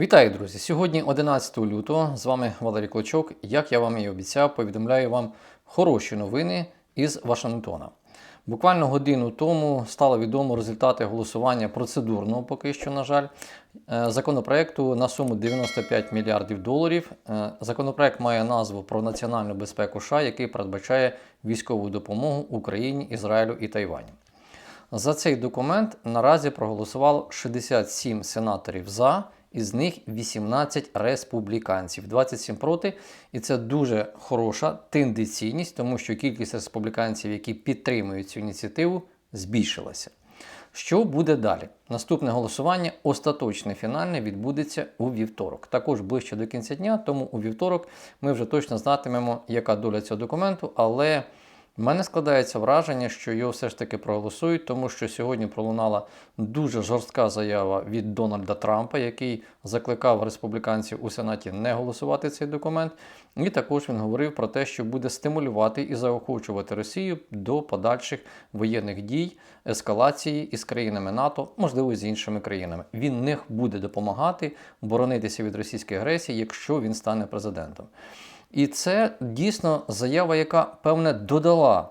Вітаю, друзі! Сьогодні 11 лютого. З вами Валерій Клочок. Як я вам і обіцяв, повідомляю вам хороші новини із Вашингтона. Буквально годину тому стало відомо результати голосування процедурного, поки що, на жаль, е, законопроекту на суму 95 мільярдів доларів. Е, Законопроект має назву про національну безпеку США, який передбачає військову допомогу Україні, Ізраїлю і Тайваню. За цей документ наразі проголосувало 67 сенаторів за, із них 18 республіканців, 27 проти. І це дуже хороша тенденційність, тому що кількість республіканців, які підтримують цю ініціативу, збільшилася. Що буде далі? Наступне голосування, остаточне фінальне, відбудеться у вівторок. Також ближче до кінця дня, тому у вівторок ми вже точно знатимемо, яка доля цього документу, але в мене складається враження, що його все ж таки проголосують, тому що сьогодні пролунала дуже жорстка заява від Дональда Трампа, який закликав республіканців у Сенаті не голосувати цей документ. І також він говорив про те, що буде стимулювати і заохочувати Росію до подальших воєнних дій, ескалації із країнами НАТО, можливо, з іншими країнами. Він не буде допомагати боронитися від російської агресії, якщо він стане президентом. І це дійсно заява, яка певне додала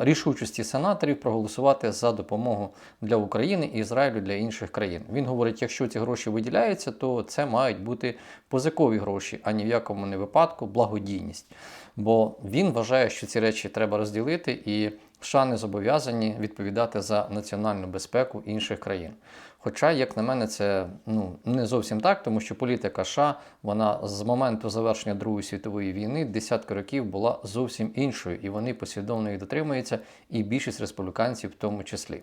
рішучості сенаторів проголосувати за допомогу для України і Ізраїлю для інших країн. Він говорить, якщо ці гроші виділяються, то це мають бути позикові гроші, а ні в якому не випадку благодійність. Бо він вважає, що ці речі треба розділити, і США не зобов'язані відповідати за національну безпеку інших країн. Хоча, як на мене, це ну не зовсім так, тому що політика США вона з моменту завершення Другої світової війни десятки років була зовсім іншою, і вони послідовно її дотримуються, і більшість республіканців в тому числі.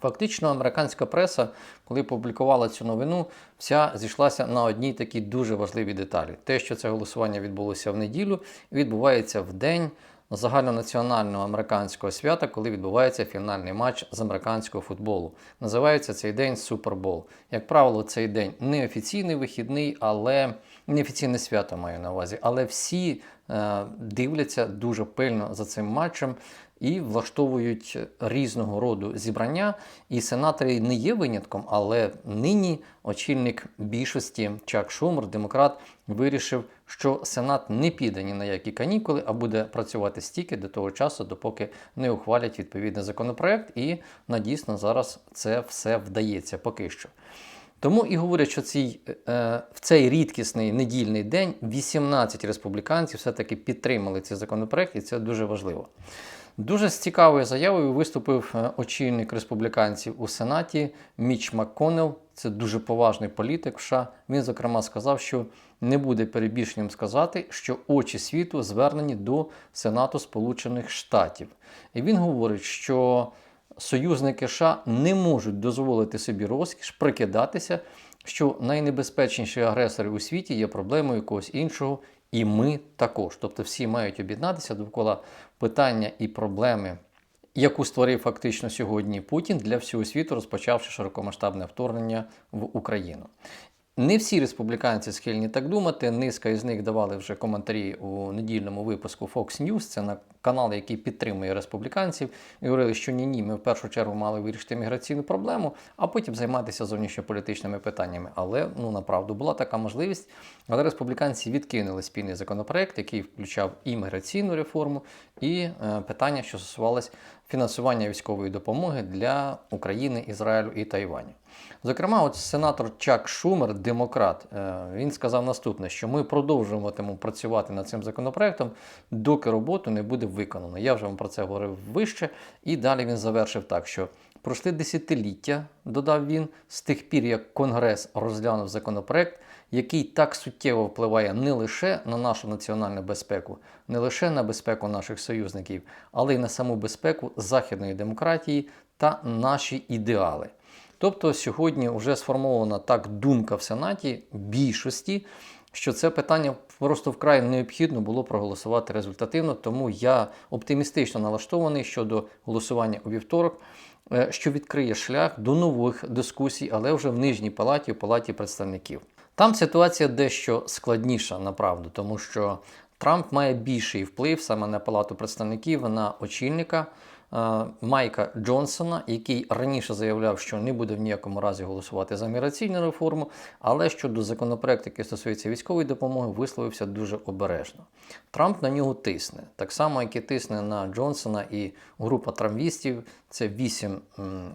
Фактично, американська преса, коли публікувала цю новину, вся зійшлася на одній такій дуже важливій деталі: те, що це голосування відбулося в неділю, відбувається в день загальнонаціонального американського свята, коли відбувається фінальний матч з американського футболу. Називається цей день Супербол. Як правило, цей день не офіційний вихідний, але неофіційне свято маю на увазі. Але всі е, дивляться дуже пильно за цим матчем і влаштовують різного роду зібрання. І сенатори не є винятком, але нині очільник більшості Чак Шумер, демократ, вирішив, що Сенат не піде ні на які канікули, а буде працювати стільки до того часу, допоки не ухвалять відповідний законопроект. І надійсно зараз це все вдається поки що. Тому і говорять, що цей, е, в цей рідкісний недільний день 18 республіканців все-таки підтримали цей законопроект, і це дуже важливо. Дуже з цікавою заявою виступив е, очільник республіканців у Сенаті Міч МакКоннелл. Це дуже поважний політик. США. Він, зокрема, сказав, що не буде перебільшенням сказати, що очі світу звернені до Сенату Сполучених Штатів. І він говорить, що союзники США не можуть дозволити собі розкіш прикидатися, що найнебезпечніші агресори у світі є проблемою якогось іншого, і ми також. Тобто всі мають об'єднатися довкола питання і проблеми, яку створив фактично сьогодні Путін для всього світу, розпочавши широкомасштабне вторгнення в Україну. Не всі республіканці схильні так думати. Низка із них давали вже коментарі у недільному випуску Fox News. Це на канал, який підтримує республіканців, і говорили, що ні, ні, ми в першу чергу мали вирішити міграційну проблему, а потім займатися зовнішньополітичними питаннями. Але ну направду була така можливість. Але республіканці відкинули спільний законопроект, який включав і міграційну реформу, і е, питання, що стосувалось фінансування військової допомоги для України, Ізраїлю і Тайваню. Зокрема, от сенатор Чак Шумер, демократ, е, він сказав наступне: що ми продовжуватимемо працювати над цим законопроектом, доки роботу не буде виконано. Я вже вам про це говорив вище, і далі він завершив так, що пройшли десятиліття, додав він, з тих пір, як Конгрес розглянув законопроект, який так суттєво впливає не лише на нашу національну безпеку, не лише на безпеку наших союзників, але й на саму безпеку західної демократії та наші ідеали. Тобто сьогодні вже сформована так думка в Сенаті більшості, що це питання просто вкрай необхідно було проголосувати результативно, тому я оптимістично налаштований щодо голосування у вівторок, е, що відкриє шлях до нових дискусій, але вже в нижній палаті, в палаті представників. Там ситуація дещо складніша, направду, тому що Трамп має більший вплив саме на палату представників, на очільника Майка Джонсона, який раніше заявляв, що не буде в ніякому разі голосувати за міграційну реформу, але щодо законопроекту, який стосується військової допомоги, висловився дуже обережно. Трамп на нього тисне, так само, як і тисне на Джонсона і група трамвістів. Це вісім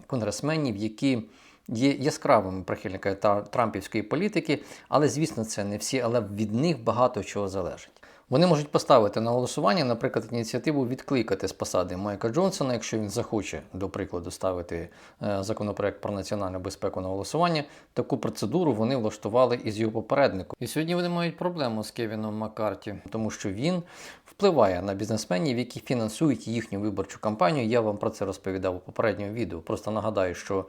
конгресменів, які є яскравими прихильниками трампівської політики, але звісно, це не всі, але від них багато чого залежить. Вони можуть поставити на голосування, наприклад, ініціативу відкликати з посади Майка Джонсона, якщо він захоче, до прикладу, ставити е, законопроект про національну безпеку на голосування. Таку процедуру вони влаштували із його попередником. І сьогодні вони мають проблему з Кевіном Маккарті, тому що він впливає на бізнесменів, які фінансують їхню виборчу кампанію. Я вам про це розповідав у попередньому відео. Просто нагадаю, що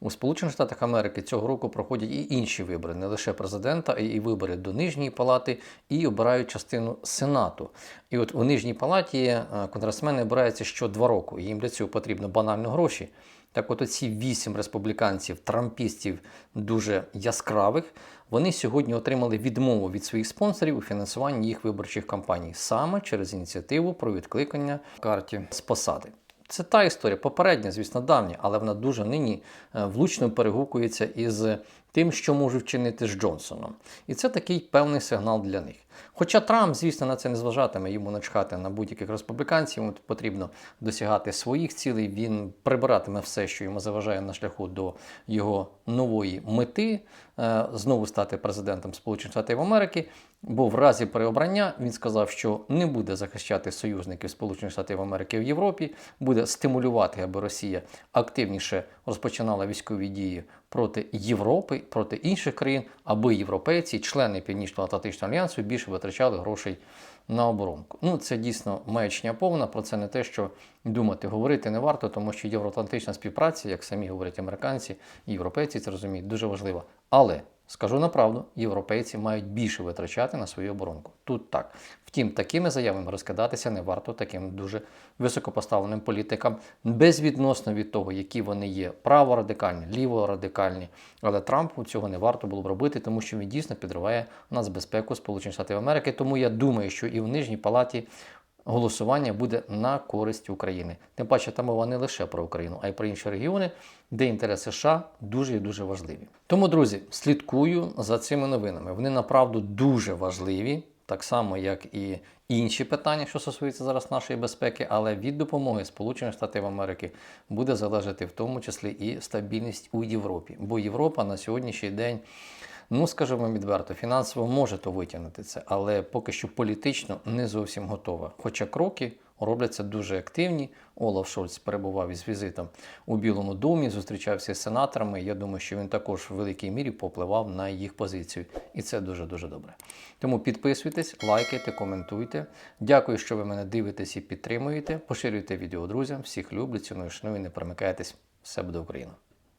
у Сполучених Штатах Америки цього року проходять і інші вибори, не лише президента, а і вибори до нижньої палати, і обирають частину сенату. І от у нижній палаті е, конгресмени обираються що два роки. і Їм для цього потрібно банально гроші. Так от оці вісім республіканців, трампістів дуже яскравих, вони сьогодні отримали відмову від своїх спонсорів у фінансуванні їх виборчих кампаній саме через ініціативу про відкликання карті з посади. Це та історія, попередня, звісно, давня, але вона дуже нині е, влучно перегукується із тим, що може вчинити з Джонсоном. І це такий певний сигнал для них. Хоча Трамп, звісно, на це не зважатиме, йому начхати на будь-яких республіканців, йому потрібно досягати своїх цілей. Він прибиратиме все, що йому заважає на шляху до його нової мети е, знову стати президентом Сполучених Штатів Америки. Бо в разі переобрання він сказав, що не буде захищати союзників Сполучених Штатів Америки в Європі, буде стимулювати, аби Росія активніше розпочинала військові дії проти Європи, проти інших країн, аби європейці, члени Північно-Атлантичного альянсу, більше витрачали грошей на оборонку. Ну це дійсно маячня повна. Про це не те, що думати, говорити не варто, тому що євроатлантична співпраця, як самі говорять американці і європейці, це розуміють, дуже важлива. Але скажу на правду, європейці мають більше витрачати на свою оборонку. Тут так. Втім, такими заявами розкидатися не варто таким дуже високопоставленим політикам, безвідносно від того, які вони є праворадикальні, ліворадикальні. Але Трампу цього не варто було б робити, тому що він дійсно підриває нацбезпеку Сполучених Штатів Америки. Тому я думаю, що і в нижній палаті голосування буде на користь України. Тим паче, там мова не лише про Україну, а й про інші регіони, де інтереси США дуже і дуже важливі. Тому, друзі, слідкую за цими новинами. Вони направду дуже важливі, так само як і інші питання, що стосуються зараз нашої безпеки, але від допомоги Сполучених Штатів Америки буде залежати в тому числі і стабільність у Європі. Бо Європа на сьогоднішній день. Ну, скажімо відверто, фінансово може то витягнути це, але поки що політично не зовсім готова. Хоча кроки робляться дуже активні. Олаф Шольц перебував із візитом у Білому домі, зустрічався з сенаторами. Я думаю, що він також в великій мірі попливав на їх позицію. І це дуже-дуже добре. Тому підписуйтесь, лайкайте, коментуйте. Дякую, що ви мене дивитесь і підтримуєте. Поширюйте відео друзям. Всіх люблю, ціную, шаную, не перемикайтесь. Все буде Україна!